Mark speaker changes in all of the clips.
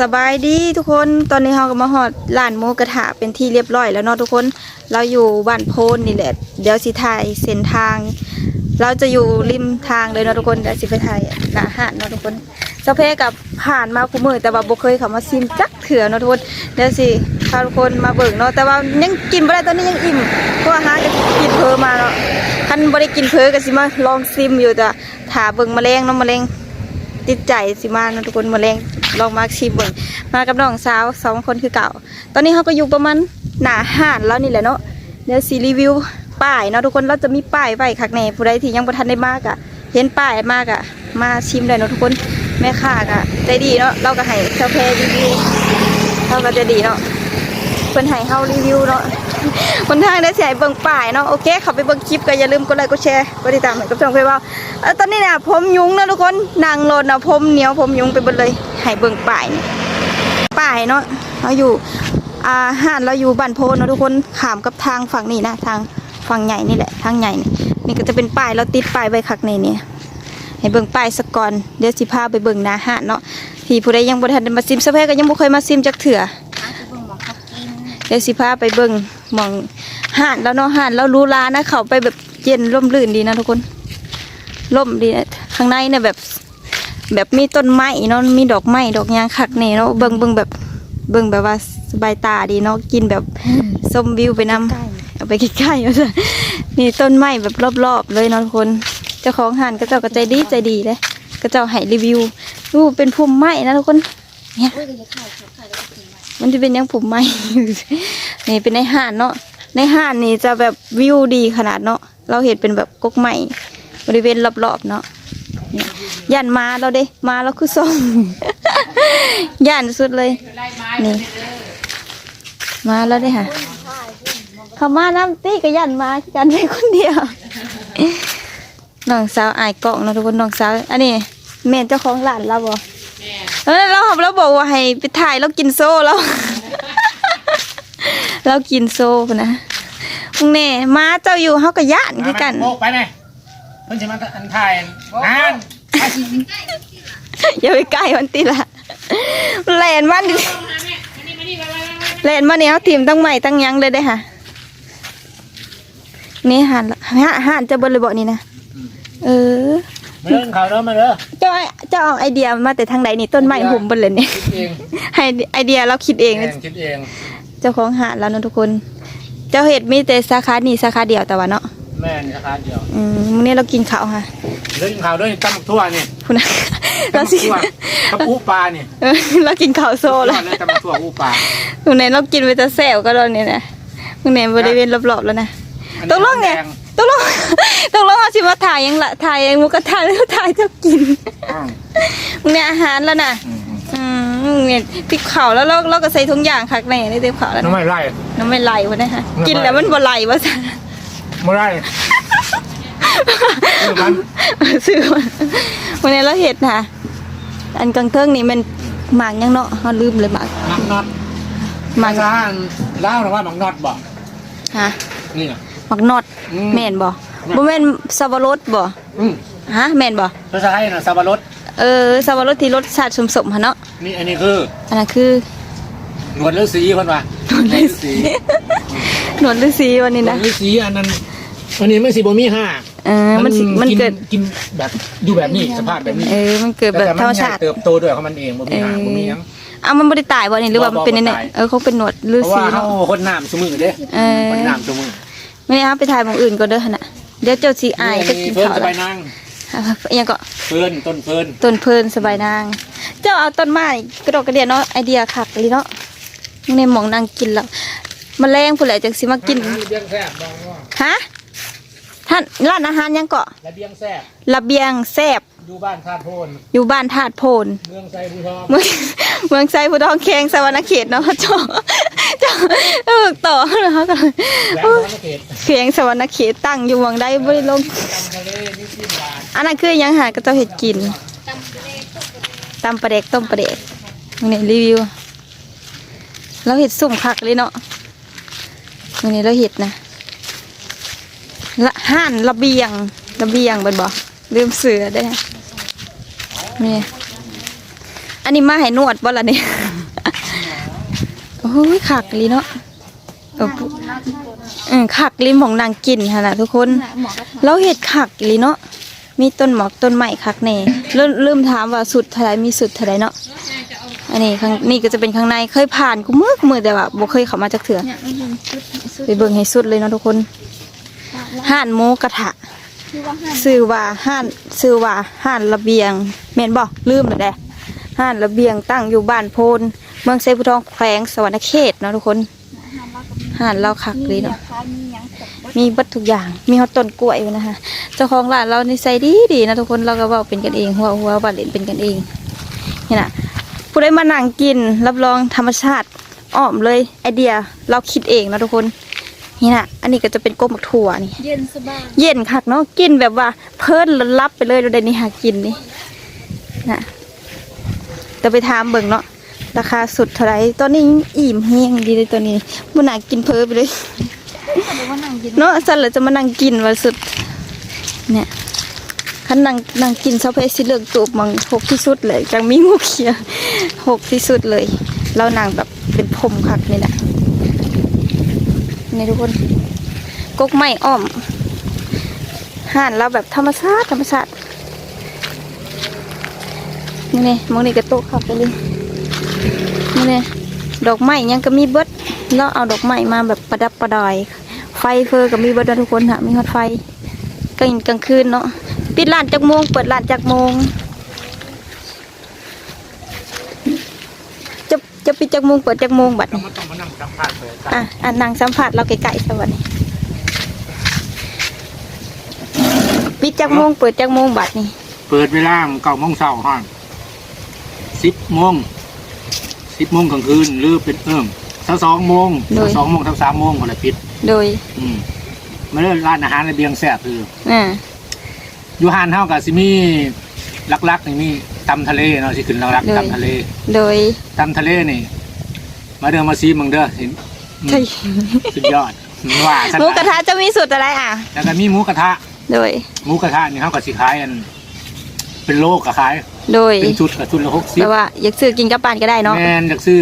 Speaker 1: สบายดีทุกคนตอนนี้เราก็มาหอดร้านหมูกระทะเป็นที่เรียบร้อยแล้วเนาะทุกคนเราอยู่บ้านโพนนี่แหละ เดี๋ยวสิถ่ายเส้นทาง เราจะอยู่ริมทางเลยเนาะทุกคนเดี๋ยวสิไปถ่ายหน้าหาดเนาะทุกคนเจ้าเพกับผ่านมาคู่มือแต่ว่าบ่เคยเขามาซิมจักเถื่อเนาะทุกคนเดี๋ยวสิพาทุกคนมาเบิ่งเนาะแต่ว่ายังกินบ่ได้ตอนนี้ยังอิ่มเพราะว่าหาจะกินเพอมาเนาะคันบ่ได้กินเพอก็สิมาลองซิมอยู่แต่ถาเบิ่งแมลงเนาะแมลงติดใจสิมาเนาะทุกคนมาแรง ลองมาชิมเบิ่งมากับน้องสาวสองคนคือเก่า ตอนนี้เขาก็อยู่ประมาณหน้าห้านแล้วนี่แหละเนาะเดี๋ยวสีรีวิวป้ายเนาะทุกคนเราจะมีป้ายไว้คักแน่ผู้ใดที่ยังบ่ทันได้มากอะเห็นป้ายมากอะมาชิมได้เนาะทุกคนแม่ค้าก็ใจดีเนาะเราก็ให้เซาแพรีวิวเราก็จะดีเนาะเพิ่นให้เฮารีวิวเนาะคนทางได้เสิให้เบิ่งป้ายเนาะโอเคเข้าไปเบิ่งคลิปก็อย่าลืมกดไลค์กดแชร์กดติดตามให้กับช่องเพื่อนว่าตอนนี้น่ะผมยุ้งนะทุกคนนางโลดนะผมเหนียวผมยุ้งไปหมดเลย ให้เบิ่งป้ายนี่ป้ายเนาะเราอยู่อาหานเราอยู่บ้านโพนเนาะทุกคนขามกับทางฝั่งนี้นะทางฝั่งใหญ่นี่แหละทางใหญ่นี่นี่ก็จะเป็นป้ายเราติดป้ายไว้คักในนี่ให้เบิ่งป้ายสก่อนเดี๋ยวสิพาไปเบิ่งนาหานเนาะที่ผู้ใดยังบ่ทันได้มาซิมสะเพก็ยังบ่เคยมาซิมจักเถื่อเดี๋ยวสิพาไปเบิ่งหมองห่านแล้วเนาะห่านแล้วรู้ลานะเขาไปแบบเย็นร่มรื่นดีนะทุกคนร่มดีนะข้างในเนี่ยแบบ แบบมีต้นไม้เนาะมีดอกไม้ดอกยางคักเน่เนาะเบิ่งเบิ่งแบบเบิ่งแบบว่าสบายตาดีเนาะกินแบบชมวิวไปนำเอาไปใกล้ๆเอาซะนี่ต้นไม้แบบรอบๆเลยเนาะทุกคนเจ้าของห่านก็เจ้าก็ใจดีใจดีเลยก็เจ้าให้รีวิวดูเป็นพุ่มไม้นะทุกคนเนี่ยมันจะเป็นยังผมไหมนี่เป็นในห้านเนาะในห้านนี่จะแบบวิวดีขนาดเนาะ เราเห็นเป็นแบบกกไม้บริเวณรอบๆเนาะนี่ ย่านมาเราเด้มาเราคือส่ง ย่านสุดเลย นี่ มาแล้วเด้ค่ะเขามาน้ำตี้กับย่านมากันไปคนเดียวน้องสาวอายเกาะเนาะทุกคนน้องสาวอันนี้แม่เจ้าของร้านเราบ่เออเราเราบอกว่าให้ไปถ่ายเรากินโซ่แล้วเรากินโซ่พุ่นะมึงแน่มาเจ้าอยู่เฮาก็ย่านคือกัน
Speaker 2: โอ้ไปไหมเพิ่นจะมาอันถ่ายงาน
Speaker 1: อย่าไปใกล้มันติละแลนมันดิแลนมันเนี่ยเขาทีมตั้งใหม่ตั้งหยังเลยได้อค่ะ นี่หันละหันหันจะเบนเลยบอกนี่นะเออ
Speaker 2: มาเริ่มข่าวเริ่มมาเด้อ
Speaker 1: เจ้าไอเจ้าเอาไอเดียมาแต่ทางใดนี่ต้นไม้หุ่มเบนเลยเนี่ย
Speaker 2: คิดเอง
Speaker 1: ให้ไอเดียเราคิดเอง
Speaker 2: เอ
Speaker 1: นะ
Speaker 2: งคิดเอง
Speaker 1: เจ้าของหาดแล้วเนาะทุกคน เจ้าเห็ดมีแต่สาขานี่สาขาเดียวแต่ว่าเนาะ
Speaker 2: แม่นี่ราคาเดียว
Speaker 1: อืมมื้อนี้เรากินข้าวค่ะ
Speaker 2: เรื่องข่าวด้วยตำบักทั่วนี่
Speaker 1: คุณนะเรา
Speaker 2: ตำบัก
Speaker 1: สิ
Speaker 2: ทั่วกับอูปลานี่
Speaker 1: เออเรากินข้าวโซ่
Speaker 2: แล้
Speaker 1: แล้วว
Speaker 2: ตำบักทั่วอูปลา
Speaker 1: คุณไหนเรากินไปจะแซวก็ตอนนี้นะคุณไหนบริเวณรอบๆแล้วนะ
Speaker 2: อัน
Speaker 1: ตกลงเนี่ย
Speaker 2: แด
Speaker 1: ตกลงตกลงเอาสิมาถ่ายยังละถ่ายยังมุกกระทะแล้วถ่ายเจ้ากิน
Speaker 2: อืม
Speaker 1: มึงเนี่ยอาหารแล้วนะ
Speaker 2: อืมอืม
Speaker 1: อืมเนี่ยติบข่าวแล้วเราเราก็ใส่ทุงอย่างคักในในติบข่าวแล้ว
Speaker 2: น้อง
Speaker 1: นะ
Speaker 2: ไม่ไล่
Speaker 1: น้ำไม่ไหลวะนะฮะ
Speaker 2: น้ำไม่
Speaker 1: กินแล้วมันบ่ไหลวะสัน
Speaker 2: ไม่ไล่เออมัน
Speaker 1: ซื้อมาวันนี้เราเห็ดนะอันกลางเทิงนี่มันหมากยังเนาะเขาลืมเลยหมาก
Speaker 2: หมักน็อต
Speaker 1: หมาก
Speaker 2: ภาษาเล่าวหรือว่าหมักน็อตบอก
Speaker 1: ฮะ
Speaker 2: นี่น่ะ
Speaker 1: หมากนอด
Speaker 2: อืม
Speaker 1: แม่นบ่บ่แม่นสับปะรดบ่
Speaker 2: อืม
Speaker 1: ฮะแม่นบ่
Speaker 2: ภาษาไทยน่ะสับปะรด
Speaker 1: เออสับปะรดที่รสชาติสมๆหั่นเนาะ
Speaker 2: นี่อันนี้คือ
Speaker 1: อันนั้นคือ
Speaker 2: หนวดฤาษีคนว่า
Speaker 1: หนวดฤาษีหนวดฤาษีวันนี้
Speaker 2: หนว
Speaker 1: นะ
Speaker 2: ดฤาษีอันนั้น อันนี้ไม่สิบ่มีห้า
Speaker 1: เออมันสิมันเกิด
Speaker 2: กินแบบอยู่แบบนี้สภาพแบบนี้
Speaker 1: เออ มันเกิดแบบธรรมชาติ
Speaker 2: แต่นใหญ่เติบโตด้วยของมันเองบ่มีหาง
Speaker 1: เออ
Speaker 2: บ่มีหยัง
Speaker 1: อ้าวมันบ่ได้ตายบ่นี่หรือว่ามันเป็น
Speaker 2: บ่
Speaker 1: แน่
Speaker 2: บ่ตาย
Speaker 1: ๆเออเขาเป็นหนวดฤา
Speaker 2: เพราะ
Speaker 1: ษี
Speaker 2: ว่าเฮา
Speaker 1: เนาะ
Speaker 2: คนน้ำซุมือเด้
Speaker 1: เออ
Speaker 2: คนน้ำซุมือ
Speaker 1: ไม่ได้ครับไปถ่ายหมองอื่นก่อนเด้อหั่นน่ะเดี๋ยวเจ้าสิอายจะกิน
Speaker 2: เพิ่น
Speaker 1: ข้าว
Speaker 2: ส
Speaker 1: แล้
Speaker 2: บายวนาง
Speaker 1: อิหยังก็
Speaker 2: เพิ่นต้นเพิ่น
Speaker 1: ต้นเพลินสบายนาง เจ้าเอาต้นไม้กระดกกระเดียเนาะไอเดียคักเลยเนาะในหมองนางกินแล้วแมลงผู้ใหญ่จังสิมากิน
Speaker 2: ระเบียงแซ่บมองว่า
Speaker 1: ฮะ ท่านร้านอาหารยังเกาะ
Speaker 2: ระเบียงแซ่บ
Speaker 1: ระเบียงแซบ
Speaker 2: อยู่บ้านคาดโพน
Speaker 1: อยู่บ้านธาตุโพน
Speaker 2: เมืองไซบูทอง
Speaker 1: เมืองเมืองไซผู้ทองแขงสวรรณเขตเนาะเจ้าเจ้าเออต่อเขาก็
Speaker 2: แหลมพระเขต
Speaker 1: แขงสวรรณเขตตั้งอยู่เมืองใดบ่ได้ลง
Speaker 2: ตำทะเลนี่ที่หวาน
Speaker 1: อันนั้นคือหยังหากระเจ้าเห็ดกินตำปลาเด็กต้มปลาเด็กนี่รีวิวเราเห็ดสุ่มคักเลยเนาะวันนี้เราเห็ดนะ ละห่านระเบียงระเบียงเบิดบ่ลืมเสือได้อนี่อันนนี้มาให้นวดบ่ล่ะเนี่ยโอ้ยขักลีเนาะเออปุ๊เออขักลิมของนางกินค่ะนะทุกคน
Speaker 3: หมอกระทะ
Speaker 1: แล้วเห็ดขักลีเนาะมีต้นหมอกต้นใหม่คักแน่เริ่มเริ่มถามว่าสุดเท่าไรมีสุดเท่าไรเนาะอันนี้ข้างนี่ก็จะเป็นข้างในเคยผ่านกูมือกูมือแต่ว่าบ่เคยเข้ามาจากเถื่อ
Speaker 3: เนี่ยไม่ยินชุดชุด
Speaker 1: ไปเบิ่งให้สุดเลยเนาะทุกคน ห่านหมูกระทะ
Speaker 3: ที่ว่าห้าม
Speaker 1: ซื้อว่าห่านซื้อว่าห่านระเบียงแม่นบ่ลืมแล้วแดห่านระเบียงตั้งอยู่บ้านโพนเมืองไซบุทองแขวงสวรรณเขตเนาะทุกคน
Speaker 3: ห้ามเรากับ
Speaker 1: ห่านเราคักเลยเนาะ
Speaker 3: คล้ายมีหยังตกเบิด
Speaker 1: มีเบัดทุกอย่าง มีฮอตต้นกล้วยอยู่นะคะเจ้าของร้านเรานิสัยดีดีนะทุกคนเราก็เว่าเป็นกันเองหัวหัวบาเล่นเป็นกันเองนี่นะผู้ได้มานั่งกินรับรองธรรมชาติอ้อมเลยไอเดียเราคิดเองนะทุกคน นี่นะอันนี้ก็จะเป็นกบหมักถั่วนี่
Speaker 3: เย็นสบาย
Speaker 1: เย็นคักเนาะกินแบบว่า เพลินแล้วรับไปเลยเราได้นี่หากินนี่นะแต่ไปถามเบิ่งเนาะราคาสุดเท่าไหรตอนนี้อิ่มเฮียงดีเลยตัวนี้บุน่ากินเพลิไปเลย
Speaker 3: เขาบอกว่านั่งกิน
Speaker 1: เนาะสันเลยจะมานั่งกินวันสุด เนี่ยขันนั่งนั่งกินเซาเพสิเลือกตูบมังหกที่สุดเลยจังมีงูเขียวหกที่สุดเลย เรานั่งแบบเป็นพรมคักนี่แหละ นี่ทุกคนกกไม้อ้อมห่านเราแบบธรรมชาติธรรมชาตินี่นี่มองนี่กระโตกขับไปเลยนี่นี่ดอกไม้ยังก็มีเบิดเราเอาดอกไม้มาแบบประดับประดอย ไฟเฟอร์กับมีเบิดทุกคนฮะมีฮอตไฟกลางกลางคืนเนาะปิดร้านจากโมงเปิดร้านจากโมง จะจะปิดจากโมงเปิดจากโมงบัด
Speaker 2: ก็
Speaker 1: นี้
Speaker 2: ไม่ต้องมานั่งสัมภาษณ์เลย
Speaker 1: อะอะนางสัมผัสเราไกลๆสวัสดีปิดจากโมงเปิดจากโมงบัดนี้
Speaker 2: เปิดเวลาเก้าโมงเช้าห้างสิบโมงสิบโมงกลางคืนหรือเป็นเอิ่มถ้าสองโมงถ้าสองโมงถ้าสามโมงก็เลยปิด
Speaker 1: โดย
Speaker 2: อืมมาเริ่มร้านอาหารในเบียงแซ่บคือ
Speaker 1: อ่า
Speaker 2: อยู่ห้านเท่ากับสิมีลักๆนี่มี ตำทะเลเนาะสิขึ้นลักๆตำทะเล
Speaker 1: โดย
Speaker 2: ตำทะเลนี่ มาเดินมาซีมึงเด้อเห็นอืม
Speaker 1: ใช่
Speaker 2: สุดยอดว่าสั
Speaker 1: หมูกระทะจะมีสูตรอะไรอะ
Speaker 2: แล้วก็มีหมูกระทะ
Speaker 1: โดย
Speaker 2: หมูกระทะนี่เขาก็สิขายอัน เป็นโลก็ขาย
Speaker 1: โดย
Speaker 2: เป็นชุดกับชุดละหกสิบ
Speaker 1: แปลว่าอยากซื้อกินกับปานก็ได้เนาะ
Speaker 2: แม่นอยากซื้อ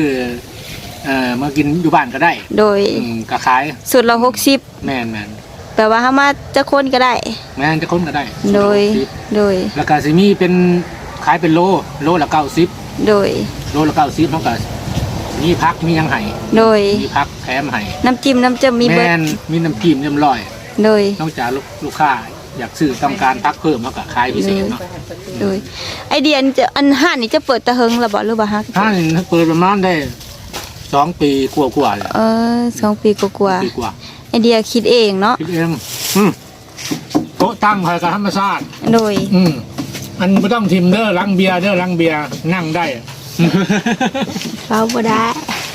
Speaker 2: เอ่อมากินอยู่บ้านก็ได้
Speaker 1: โดย
Speaker 2: อืมก็ขาย
Speaker 1: สูตรละหกสิบ
Speaker 2: แม่นแม่น
Speaker 1: แปลว่าถ้ามาจะคนก็ได้
Speaker 2: แม่นจะค้นก็ได้
Speaker 1: โดย
Speaker 2: 60
Speaker 1: โดย
Speaker 2: แล้วก็สิมีเป็น ขายเป็นโลโลละเก้าสิบ
Speaker 1: โดย
Speaker 2: โลละเก้าสิบเขาก็มีพักมีหยังไห้
Speaker 1: โดย
Speaker 2: มีพักแถมให้
Speaker 1: น้ำจิ้มน้ำเจิ้มมีเบิ
Speaker 2: แม่
Speaker 1: ด
Speaker 2: นมีน้ำจิ้มเรียบร้อย
Speaker 1: โดย
Speaker 2: นอกจากลูกลูกค้าอยากซื้อต้องการพักเพิ่มเขาก็ขายพิเศษเนาะ
Speaker 1: โดย ไอเดียนจะอันห้านนี่จะเปิดตะเฮงหรือบ่หรือบ่ฮะ
Speaker 2: ถ้าเปิดประมาณได้สองปีกว่าๆเลย
Speaker 1: เออสองปีกว่า
Speaker 2: ปีกว่า
Speaker 1: ๆไอเดียคิดเองเนาะ
Speaker 2: คิดเองอืมโต๊ะตั้งภายกับธรรมชาติ
Speaker 1: โดย
Speaker 2: อืม มันไม่ต้องทิมเด้อล้างเบียร์เด้อล้างเบียร์นั่งได้
Speaker 1: เราบ่ได้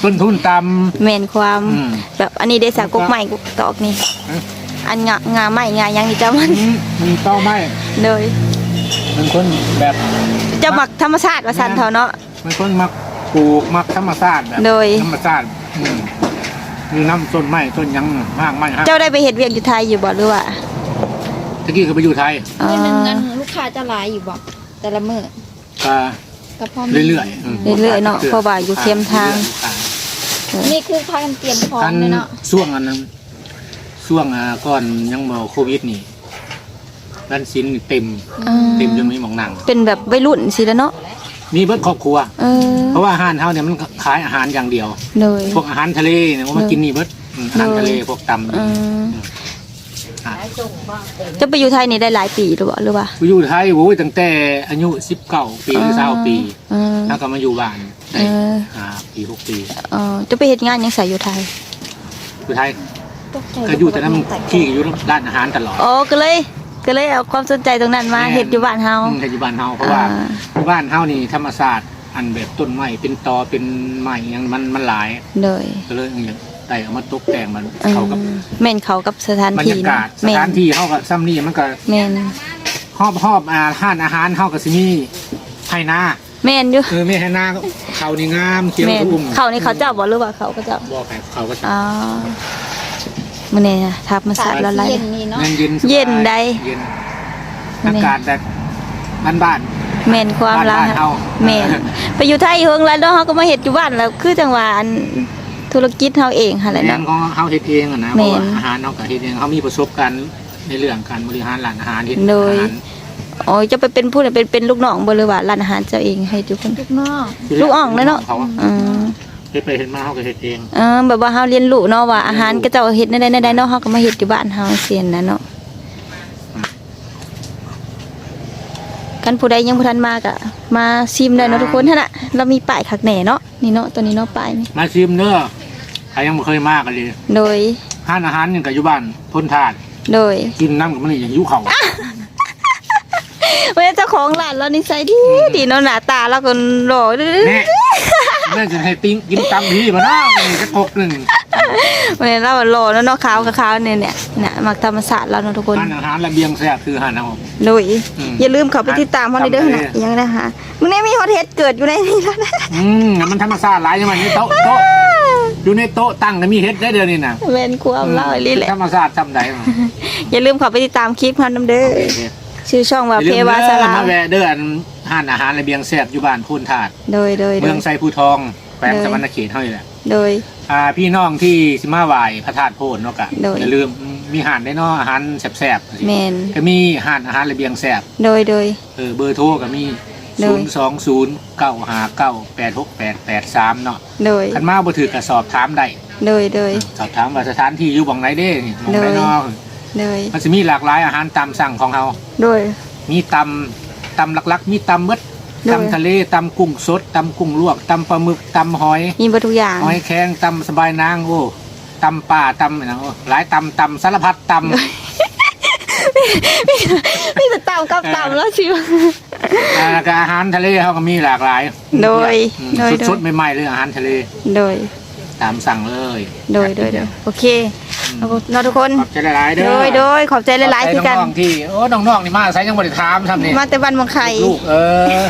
Speaker 2: ต้นทุนตาม
Speaker 1: แม่นความ
Speaker 2: อืม
Speaker 1: แบบอันนี้ได้สากกใหม่กุกตอกนี่
Speaker 2: เอ๊ะ
Speaker 1: อันงะงาใหม่งายังนี่จะมัน
Speaker 2: อืมมีเป้าไม้
Speaker 1: โดย
Speaker 2: มันคนแบบ
Speaker 1: จะหมักธรรมชาติว่าซั่นเถาเนาะ
Speaker 2: มันคนมักปลูกมักธรรมชาติแบบ
Speaker 1: โดย
Speaker 2: ธรรมชาติอืมมีน้ำต้นไม้ต้นหยังห้างไม้ฮะ
Speaker 1: เจ้าได้ไปเฮ็ดเวียกอยู่ไทยอยู่บ่หรือว่า
Speaker 2: ตะกี้ก็ไปอยู่ไทย
Speaker 1: อ๋อ
Speaker 3: มื้อหนึงนั้นลู กค้าจะหลายอยู่บ่แต่ละมื้อ
Speaker 2: ก็
Speaker 3: ก็พอมี
Speaker 2: เรื่อยๆอืม
Speaker 1: เรื่อยๆเนาะเพราะว่าอยู่เข้มทาง
Speaker 3: นี่คือพากันเตรียมพร้อม
Speaker 2: กัน
Speaker 3: เลยเนาะ
Speaker 2: ช่วงอันนั้นช่วงอ่าก่อนยังบ่โควิดนี่ร้านสินนี่เต็ม
Speaker 1: อ่า
Speaker 2: เต็มจนไม่มองนั่ง
Speaker 1: เป็นแบบวัยรุ่นสิแล้วเนาะ
Speaker 2: มีเบิดครอบครัว
Speaker 1: เออ
Speaker 2: เพราะว่าอาหารเฮาเนี่ยมันขายอาหารอย่างเดียว
Speaker 1: โดย
Speaker 2: พวกอาหารทะเลเนี่ยว่ามากินนี่เบิดอืมอาหารทะเลพวกตำ
Speaker 1: อื ม
Speaker 2: อะ
Speaker 1: จะไปอยู่ไทยนี่ได้หลายปีหรือเปล่าหรือว่า
Speaker 2: ไปอยู่ไทยโว้ยตั้งแต่อายุ19ปีหรือ20ปี
Speaker 1: เออ
Speaker 2: แล้วก็มาอยู่บ้านได้
Speaker 1: เออ
Speaker 2: ห้าปีหกปี
Speaker 1: เออจะไปเฮ็ดงานยังใส่อยู่ไทย
Speaker 2: อยู่ไทย
Speaker 3: ตกใจ
Speaker 2: ก็อยู่แต่นั้นที่อยู่ด้านอาหารตลอด
Speaker 1: อ๋อก็เลยก็เลยเอาความสนใจตรงนั้นมา
Speaker 2: แม่น
Speaker 1: เฮ็ดอยู่บ้านเฮา
Speaker 2: อืมแต่อยู่บ้านเฮาเพราะว่า
Speaker 1: อ่า
Speaker 2: ที่บ้านเฮานี่ธรรมศาสตร์อันแบบต้นไม้เป็นตอเป็นไม้หยังมันมันหลาย
Speaker 1: เลย
Speaker 2: ก็เลยอย่าง ได้เอามาตกแต่งมัน
Speaker 1: เออ
Speaker 2: เข้ากับ
Speaker 1: แม่นเขากับสถาน
Speaker 2: บรร
Speaker 1: ที่
Speaker 2: ยากาศส
Speaker 1: แม่น
Speaker 2: ถานที่เฮาก็ซ้ำนี่มันก็
Speaker 1: แม่น
Speaker 2: หอบหอบอาหารอาหารเฮาก็สิมีไห้นา
Speaker 1: แม่นอยู่
Speaker 2: เออไม่ไห้นาก็เขานี่งามเขียว
Speaker 1: แม่น
Speaker 2: ทุ่ม
Speaker 1: เขานี่เขาเจ้าบ่หรือว่าเขาก็เจ้า
Speaker 2: บ่ให้เขาก็
Speaker 1: อ๋อมื้อนี้นะทับมาสาดละลาย
Speaker 3: เย็นนี่เนาะ
Speaker 2: เย็นเย็นสบาย
Speaker 1: เย็นใด
Speaker 2: เย็น
Speaker 1: แม่
Speaker 2: อากาศแบบบ้านบ้าน
Speaker 1: แม่นความรัก
Speaker 2: บ้นๆเฮา
Speaker 1: แม่นไปอยู่ไทยเฮิงแล้วเนาะเฮาก็มาเฮ็ดอยู่บ้านแล้วคือจังหวะอัน ธุรกิจเฮาเองหั่นแหละ
Speaker 2: เรื่อ
Speaker 1: เนาะ
Speaker 2: งของเฮาเฮ็ดเองอะนะเพ
Speaker 1: แม่
Speaker 2: ราะ
Speaker 1: น
Speaker 2: ว่าอาหารเฮาก็เฮ็ดเองเฮามีประสบการณ์ในเรื่องการบริหารร้านอาหารเฮ็ด
Speaker 1: โดย
Speaker 2: อาหาร
Speaker 1: โอ้ยจะไปเป็นผู้เป็นเป็นลูกน้องบ่หรือว่าร้านอาหารเจ้าเองให้ทุกคน
Speaker 3: ลูกนอก
Speaker 1: ลูกอ่องเลยเนาะ
Speaker 2: เขา
Speaker 1: อืม
Speaker 2: เฮ็ดไปเฮ็ดมาเฮาก็เฮ็ดเอง
Speaker 1: เออแบบว่าเฮาเรียนรู้เนาะว่าอาหารก็เจ้าเฮ็ดได้ๆๆเนาะเฮาก็มาเฮ็ดอยู่บ้านเฮาเสียนนะเนาะกันผู้ใดยังบ่ทันมาก็มาชิมได้เนาะทุกคนนั่นน่ะเรามีป้ายคักแหน่เนาะนี่เนาะตัวนี้เนาะป้ายนี่
Speaker 2: มาชิมเด้อ ใครยังบ่เคยมากันเลย
Speaker 1: โดย
Speaker 2: ร้านอาหารนี่ก็อยู่บ้านพ้นทาด
Speaker 1: โดย
Speaker 2: กินน้ำกับมันนี่อย่างหิวข้าว
Speaker 1: เว้ยเจ้าของร้านเรานิสัยดีดีเนาะหน้าตาเราก็หล่อดื้อ
Speaker 2: แน่แม่จะให้ติ้งกินตำพี่มาเนาะนี่จะกกหนึ่ง
Speaker 1: เว้ยเราหล่อแล้วเนาะขาวกับขาวเนี่ยเนี่ยน่ะมักธรรมศาสตร์เราเนาะทุกคน
Speaker 2: ร้านอาหารระเบียงแซ่บคืออาหารนะผม
Speaker 1: โดย
Speaker 2: อืม
Speaker 1: อย่าลืมเข้าไปติดตามเฮาในเด้อนะยังได้หามึงได้มีฮอตเฮ็ดเกิดอยู่ในนี้แล้วนะ
Speaker 2: อืมมันธรรมชาติหลายจังหวะนี้โต๊ะโต๊ะ อยู่ในโต๊ะตั้งก็มีเฮ็ดได้เดี๋ยวนี้น่ะ
Speaker 1: แม่นความเล่าอีหลีแหละ
Speaker 2: ธรรมชาติจำได้มา
Speaker 1: อย่าลืมเข้าไปติดตามคลิปเฮานำเด้อ
Speaker 2: โอเค
Speaker 1: ชื่อช่องว่า
Speaker 2: อย่า
Speaker 1: เพ
Speaker 2: ลืม
Speaker 1: วาส
Speaker 2: เด้อ
Speaker 1: ลา
Speaker 2: มาแวะเด้ออันห้านอาหารระเบียงแซ่บอยู่บ้านพูนถาด
Speaker 1: โดยโดยโด
Speaker 2: เมือย งไซภูทองแขวง
Speaker 1: เลย
Speaker 2: สะวรรณเขตเท่านี้แหละ
Speaker 1: โดย
Speaker 2: อ่าพี่น้องที่สิมาไหว้พระธาตุโพนเนาะกะ
Speaker 1: โดย
Speaker 2: อย่าลืมมีอาหารได้เนาะอาหารแซ่บๆ
Speaker 1: แม่น
Speaker 2: ก็มีอาหารอาหารระเบียงแซ่บ
Speaker 1: โดยโดย
Speaker 2: เออเบอร์โทรก็มี
Speaker 1: โด
Speaker 2: ศู
Speaker 1: ย
Speaker 2: นย์สองศูนย์เก้าห้าเก้าแปดหกแปดแปดสามเนาะ
Speaker 1: โดย
Speaker 2: คันมาบ่ถือก็สอบถามได้
Speaker 1: โดย โดย
Speaker 2: สอบถามว่าสถานที่อยู่บ่งไหนเด้นี่หมองไหน
Speaker 1: โดย
Speaker 2: เนาะ
Speaker 1: โดย
Speaker 2: มันจะมีหลากหลายอาหารตามสั่งของเฮา
Speaker 1: โดย
Speaker 2: มีตำตำหลักๆ มีตำเบิด
Speaker 1: โดย
Speaker 2: ตำทะเลตำกุ้งสดตำกุ้งลวกตำปลาหมึกตำหอย
Speaker 1: มีเบ่ทุกอย่าง
Speaker 2: หอยแข็งตำสบายนางโอ้ตำป่าตำอะไรนะโอ้หลายตำตำสารพัดตำ
Speaker 1: มีแต่ตามกับตามแล้วชิว
Speaker 2: อ่าแล้วก็อาหารทะเลเขาก็มีหลากหลาย
Speaker 1: โดย
Speaker 2: อืม
Speaker 1: โดยโดย
Speaker 2: สดๆใหม่ๆเลยอาหารทะเล
Speaker 1: โดย
Speaker 2: ตามสั่งเลย
Speaker 1: โดยโดยโดยโอเคเนาะทุกคน
Speaker 2: ขอบใจหลายๆเด้อ
Speaker 1: โดยโดยขอบใจหลายๆคือกัน
Speaker 2: ขบใจน้องๆที่โอ้น้องๆนี่มาใส่ยังบริถามทำนี่
Speaker 1: มาแต่วันเมืองไข่
Speaker 2: ลูกๆเออ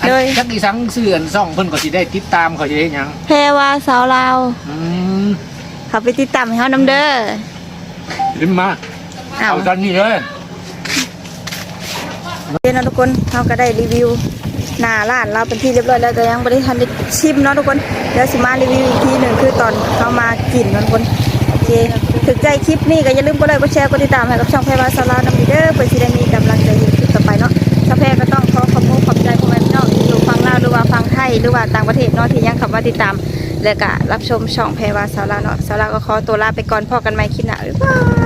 Speaker 2: อัน
Speaker 1: โดย
Speaker 2: จักดีสังเสื่อนซ่องเพิ่นก็สิได้ติดตามเขาจะได้หยัง
Speaker 1: แพรวาสาวลาว
Speaker 2: อืม
Speaker 1: เขาไปติดตามให้เฮานำเด้อ
Speaker 2: ขึ้นมา
Speaker 1: อ้าว
Speaker 2: เอาตอนนี้เลย
Speaker 1: เดี๋ยวนะทุกคนเราก็ได้รีวิวหน้าร้านเราเป็นที่เรียบร้อยแล้วแต่ยังไม่ได้ทันได้ชิมเนาะทุกคนเดี๋ยวสิมารีวิวอีกทีหนึ่งคือตอนเขามากินเนาะทุกคนโอเคถึงใจคลิปนี้ก็อย่าลืมกดไลค์กดแชร์กดติดตามให้กับช่องแพรวาสาราน้ำดีเด้อเพื่อที่ได้มีกำลังใจเห็นคลิปต่อไปเนาะถ้าแพรก็ต้องขอขอบคุณขอบใจพ่อแม่พี่น้องที่อยู่ฟังลาหรือว่าฟังไทยหรือว่าต่างประเทศเนาะที่ยังขับมาติดตามและก็รับชมช่องแพรวาสาราเนาะสาราก็ขอตัวลาไปก่อนพอกันใหม่คลิปหน้าบ๊ายบาย